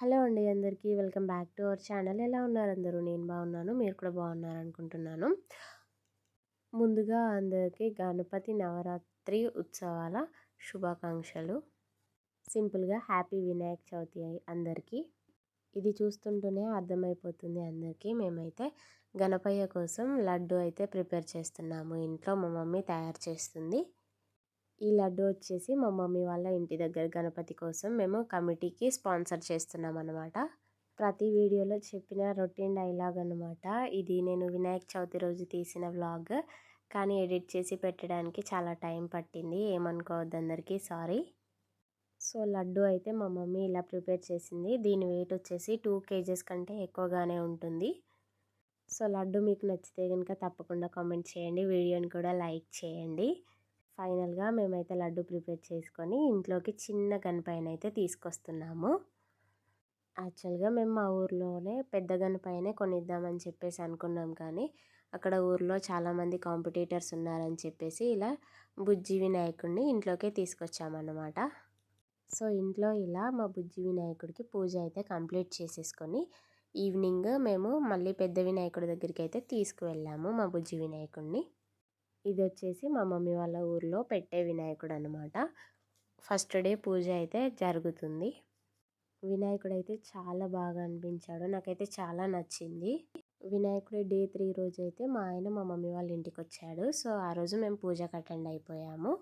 Hello అండి అందరికీ. Welcome back to our channel. ఎలా ఉన్నారు అందరూ? నేను బాగున్నాను. మీరు కూడా బాగున్నారు అనుకుంటున్నాను. ముందుగా అందరికీ గణపతి నవరాత్రి ఉత్సవాల శుభాకాంక్షలు. సింపుల్గా హ్యాపీ వినాయక చవితి అందరికీ. ఇది చూస్తుంటేనే అర్థమైపోతుంది అందరికీ. మేమైతే గణపయ్య కోసం లడ్డు అయితే ప్రిపేర్ చేస్తున్నాము. ఇంట్లో మా మమ్మీ తయారు చేస్తుంది. ఈ లడ్డు వచ్చేసి మా మమ్మీ వాళ్ళ ఇంటి దగ్గర గణపతి కోసం మేము కమిటీకి స్పాన్సర్ చేస్తున్నాం అనమాట ప్రతి వీడియోలో చెప్పిన రొటీన్ డైలాగ్ అనమాట ఇది నేను వినాయక చవితి రోజు తీసిన వ్లాగ్. కానీ ఎడిట్ చేసి పెట్టడానికి చాలా టైం పట్టింది. ఏమనుకోవద్దు అందరికీ సారీ. సో లడ్డు అయితే మా మమ్మీ ఇలా ప్రిపేర్ చేసింది. దీని వెయిట్ వచ్చేసి టూ కేజెస్ కంటే ఎక్కువగానే ఉంటుంది. సో లడ్డు మీకు నచ్చితే కనుక తప్పకుండా కామెంట్ చేయండి. వీడియోని కూడా లైక్ చేయండి. ఫైనల్గా మేమైతే లడ్డు ప్రిపేర్ చేసుకొని ఇంట్లోకి చిన్న గణపైన అయితే తీసుకొస్తున్నాము. యాక్చువల్గా మేము మా ఊర్లోనే పెద్ద గణపైనే కొనిద్దామని చెప్పేసి అనుకున్నాం కానీ అక్కడ ఊర్లో చాలామంది కాంపిటీటర్స్ ఉన్నారని చెప్పేసి ఇలా బుజ్జి వినాయకుడిని ఇంట్లోకే తీసుకొచ్చామన్నమాట. సో ఇంట్లో ఇలా మా బుజ్జి వినాయకుడికి పూజ అయితే కంప్లీట్ చేసేసుకొని ఈవినింగ్ మేము మళ్ళీ పెద్ద వినాయకుడి దగ్గరికి అయితే తీసుకువెళ్ళాము మా బుజ్జి వినాయకుడిని. ఇది వచ్చేసి మా మమ్మీ వాళ్ళ ఊర్లో పెట్టే వినాయకుడు అనమాట ఫస్ట్ డే పూజ అయితే జరుగుతుంది. వినాయకుడు అయితే చాలా బాగా అనిపించాడు. నాకైతే చాలా నచ్చింది. వినాయకుడి డే త్రీ రోజు అయితే మా ఆయన మా మమ్మీ వాళ్ళ ఇంటికి వచ్చాడు. సో ఆ రోజు మేము పూజకు అటెండ్ అయిపోయాము.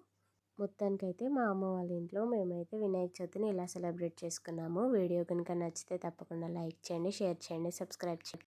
మొత్తానికైతే మా అమ్మ వాళ్ళ ఇంట్లో మేమైతే వినాయక చవితిని ఇలా సెలబ్రేట్ చేసుకున్నాము. వీడియో కనుక నచ్చితే తప్పకుండా లైక్ చేయండి షేర్ చేయండి సబ్స్క్రైబ్ చేయండి.